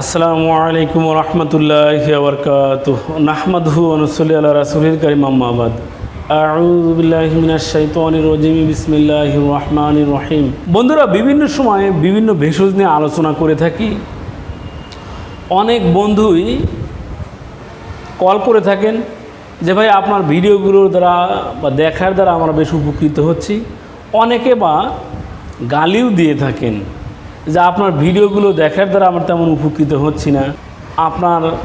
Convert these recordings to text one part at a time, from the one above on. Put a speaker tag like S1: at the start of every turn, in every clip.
S1: আসসালামু আলাইকুম রহমতুল্লাহ বরকাত নাহমাদহু অনুসলি আল্লাহ রাসুলিল করিম আম্মাবাদ রহিম। বন্ধুরা, বিভিন্ন সময়ে বিভিন্ন ভেষজ নিয়ে আলোচনা করে থাকি। অনেক বন্ধুই কল করে থাকেন যে, ভাই, আপনার ভিডিওগুলোর দ্বারা বা দেখার দ্বারা আমরা বেশ উপকৃত হচ্ছি। অনেকে বা গালিও দিয়ে থাকেন। যে আপনার ভিডিওগুলো দেখার দ্বারা আমরা তেমন উপকৃত হচ্ছি না। আপনার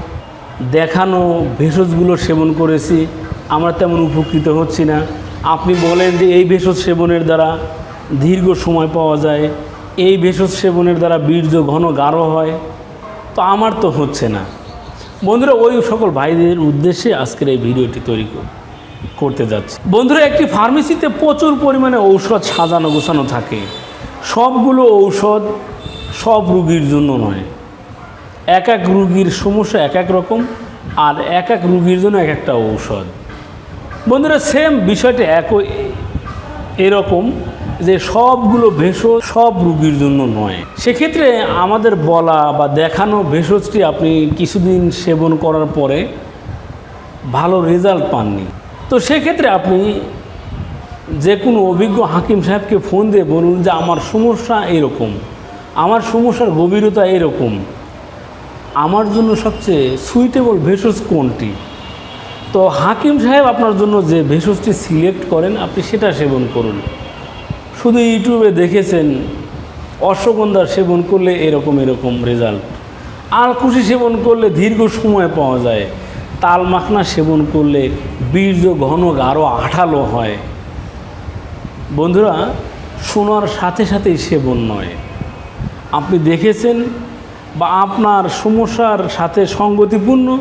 S1: দেখানো ভেষজগুলো সেবন করেছি, আমরা তেমন উপকৃত হচ্ছি না। আপনি বলেন যে এই ভেষজ সেবনের দ্বারা দীর্ঘ সময় পাওয়া যায়, এই ভেষজ সেবনের দ্বারা বীর্য ঘন গাঢ় হয়, তো আমার তো হচ্ছে না। বন্ধুরা, ওই সকল ভাইদের উদ্দেশ্যে আজকের এই ভিডিওটি তৈরি কর- করতে যাচ্ছি। বন্ধুরা, একটি ফার্মেসিতে প্রচুর পরিমাণে ঔষধ সাজানো গোছানো থাকে। সবগুলো ঔষধ সব রুগীর জন্য নয়। এক এক রুগীর সমস্যা এক এক রকম আর এক এক রুগীর জন্য এক একটা ঔষধ। বন্ধুরা সেম বিষয়টা একই, এরকম যে সবগুলো ভেষজ সব রুগীর জন্য নয়। সেক্ষেত্রে আমাদের বলা বা দেখানো ভেষজটি আপনি কিছুদিন সেবন করার পরে ভালো রেজাল্ট পাননি। তো সেক্ষেত্রে আপনি যে কোনো অভিজ্ঞ হাকিম সাহেবকে ফোন দিয়ে বলুন যে আমার সমস্যা এরকম, আমার সমস্যার গভীরতা এরকম, আমার জন্য সবচেয়ে সুইটেবল ভেষজ কোনটি? তো হাকিম সাহেব আপনার জন্য যে ভেষজটি সিলেক্ট করেন, আপনি সেটা সেবন করুন। শুধু ইউটিউবে দেখেছেন অশ্বগন্ধার সেবন করলে এরকম এরকম রেজাল্ট আলকুশি সেবন করলে দীর্ঘ সময় পাওয়া যায়। তাল মাখনা সেবন করলে বীর্য ঘন গাঢ় আঠালো হয়। বন্ধুরা শোনার সাথে সাথেই সেবন নয় আপনি দেখেছেন বা আপনার সমস্যার সাথে সঙ্গতিপূর্ণ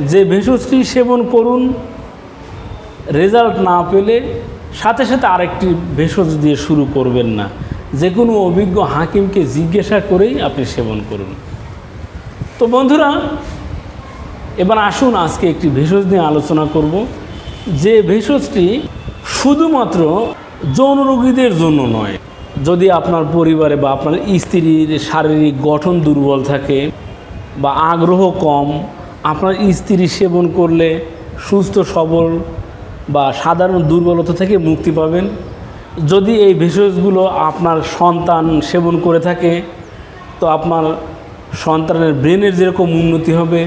S1: যে ভেষজটি সেবন করুন, রেজাল্ট না পেলে সাথে সাথে আরেকটি ভেষজ দিয়ে শুরু করবেন না। যে কোনো অভিজ্ঞ হাকিমকে জিজ্ঞাসা করেই আপনি সেবন করুন। তো বন্ধুরা, এবার আসুন আজকে একটি ভেষজ নিয়ে আলোচনা করব। যে ভেষজটি শুধুমাত্র যৌন রোগীদের জন্য নয়। যদি আপনার পরিবারে বা আপনার স্ত্রীর শারীরিক গঠন দুর্বল থাকে বা আগ্রহ কম, আপনার স্ত্রী সেবন করলে সুস্থ, সবল বা সাধারণ দুর্বলতা থেকে মুক্তি পাবেন। যদি এই ভেষজগুলো আপনার সন্তান সেবন করে থাকে, তো আপনার সন্তানের ব্রেনের যেরকম উন্নতি হবে,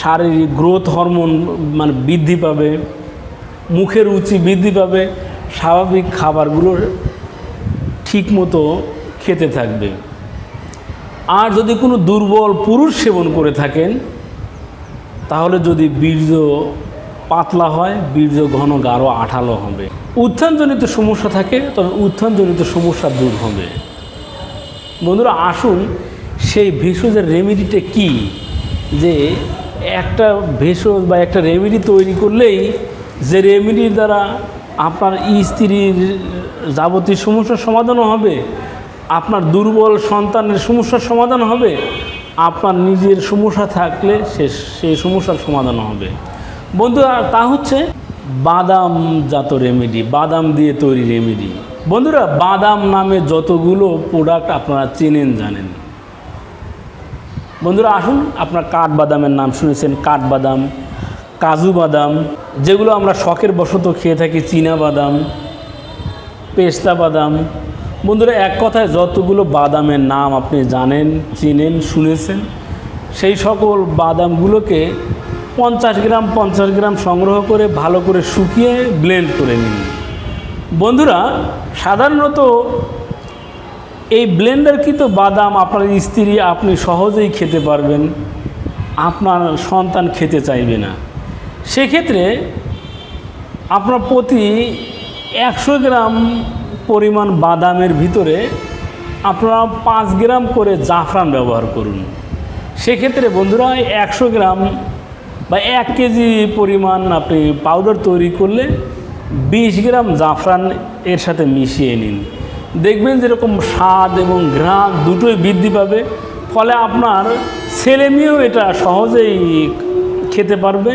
S1: শারীরিক গ্রোথ হরমোন মানে বৃদ্ধি পাবে। মুখের রুচি বৃদ্ধি পাবে, স্বাভাবিক খাবারগুলো ঠিকমতো খেতে থাকবে। আর যদি কোনো দুর্বল পুরুষ সেবন করে থাকেন, তাহলে যদি বীর্য পাতলা হয়, বীর্য ঘন গাঢ় আঠালো হবে। উত্থানজনিত সমস্যা থাকে, তবে উত্থানজনিত সমস্যা দূর হবে। বন্ধুরা, আসুন সেই ভেষজের রেমেডিটা কি? যে একটা ভেষজ বা একটা রেমেডি তৈরি করলেই যে রেমেডির দ্বারা আপনার স্ত্রীর যাবতীয় সমস্যার সমাধানও হবে, আপনার দুর্বল সন্তানের সমস্যার সমাধান হবে, আপনার নিজের সমস্যা থাকলে সে সেই সমস্যার সমাধান হবে। বন্ধুরা, তা হচ্ছে বাদাম জাত রেমেডি বাদাম দিয়ে তৈরি রেমেডি বন্ধুরা, বাদাম নামে যতগুলো প্রোডাক্ট আপনারা চেনেন, জানেন। বন্ধুরা, আসুন, আপনার কাঠবাদামের নাম শুনেছেন, কাঠবাদাম, কাজু বাদাম যেগুলো আমরা শখের বশত খেয়ে থাকি, চীনা বাদাম, পেস্তা বাদাম। বন্ধুরা, এক কথায় যতগুলো বাদামের নাম আপনি জানেন, চিনেন, শুনেছেন, সেই সকল বাদামগুলোকে পঞ্চাশ গ্রাম পঞ্চাশ গ্রাম সংগ্রহ করে ভালো করে শুকিয়ে ব্লেন্ড করে নিন। বন্ধুরা, সাধারণত এই ব্লেন্ডার ব্লেন্ডারকৃত বাদাম আপনার স্ত্রী আপনি সহজেই খেতে পারবেন, আপনার সন্তান খেতে চাইবে না। সেক্ষেত্রে আপনার প্রতি একশো গ্রাম পরিমাণ বাদামের ভিতরে আপনারা পাঁচ গ্রাম করে জাফরান ব্যবহার করুন। সেক্ষেত্রে বন্ধুরা, একশো গ্রাম বা এক কেজি পরিমাণ আপনি পাউডার তৈরি করলে বিশ গ্রাম জাফরান এর সাথে মিশিয়ে নিন। দেখবেন যেরকম স্বাদ এবং ঘ্রাণ দুটোই বৃদ্ধি পাবে, ফলে আপনার ছেলে মেয়েও এটা সহজেই খেতে পারবে।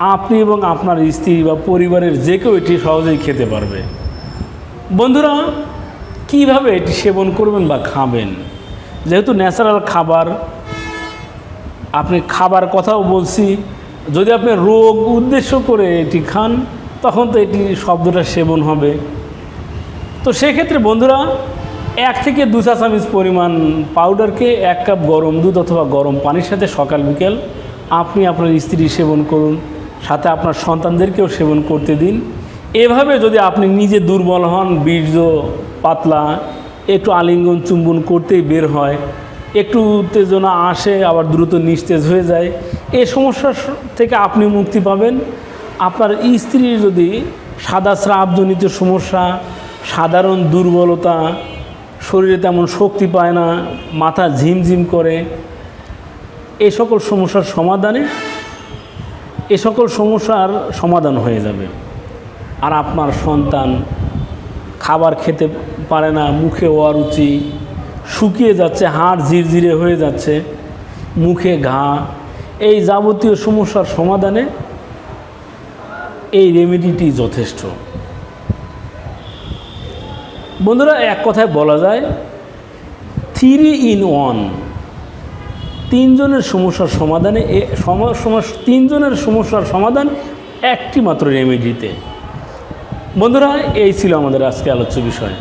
S1: আপনি এবং আপনার স্ত্রী বা পরিবারের যে কেউ এটি সহজেই খেতে পারবে। বন্ধুরা, কীভাবে এটি সেবন করবেন বা খাবেন? যেহেতু ন্যাচারাল খাবার, আপনি খাবার কথাও বলছি, যদি আপনি রোগ উদ্দেশ্য করে এটি খান, তখন তো এটি শব্দটা সেবন হবে। তো সেক্ষেত্রে বন্ধুরা, এক থেকে দু চা চামচ পরিমাণ পাউডারকে এক কাপ গরম দুধ অথবা গরম পানির সাথে সকাল বিকেল আপনি আপনার স্ত্রী সেবন করুন। সাথে আপনার সন্তানদেরকেও সেবন করতে দিন। এভাবে যদি আপনি নিজে দুর্বল হন, বীর্য পাতলা, একটু আলিঙ্গন চুম্বন করতেই বের হয়, একটু উত্তেজনা আসে, আবার দ্রুত নিস্তেজ হয়ে যায় এই সমস্যার থেকে আপনি মুক্তি পাবেন। আপনার স্ত্রীর যদি সাদা স্রাবজনিত সমস্যা, সাধারণ দুর্বলতা, শরীরে তেমন শক্তি পায় না, মাথা ঝিমঝিম করে এই সকল সমস্যার সমাধানে এ সকল সমস্যার সমাধান হয়ে যাবে। আর আপনার সন্তান খাবার খেতে পারে না, মুখে অরুচি, শুকিয়ে যাচ্ছে, হাড় ঝিরঝিরে হয়ে যাচ্ছে, মুখে ঘা, এই যাবতীয় সমস্যার সমাধানে এই রেমেডিটি যথেষ্ট। বন্ধুরা, এক কথায় বলা যায় থ্রি ইন ওয়ান তিনজনের সমস্যার সমাধানে এ সম- সমস- তিনজনের সমস্যার সমাধান একটি মাত্র রেমেডিতে। বন্ধুরা, এই ছিল আমাদের আজকে আলোচ্য বিষয়।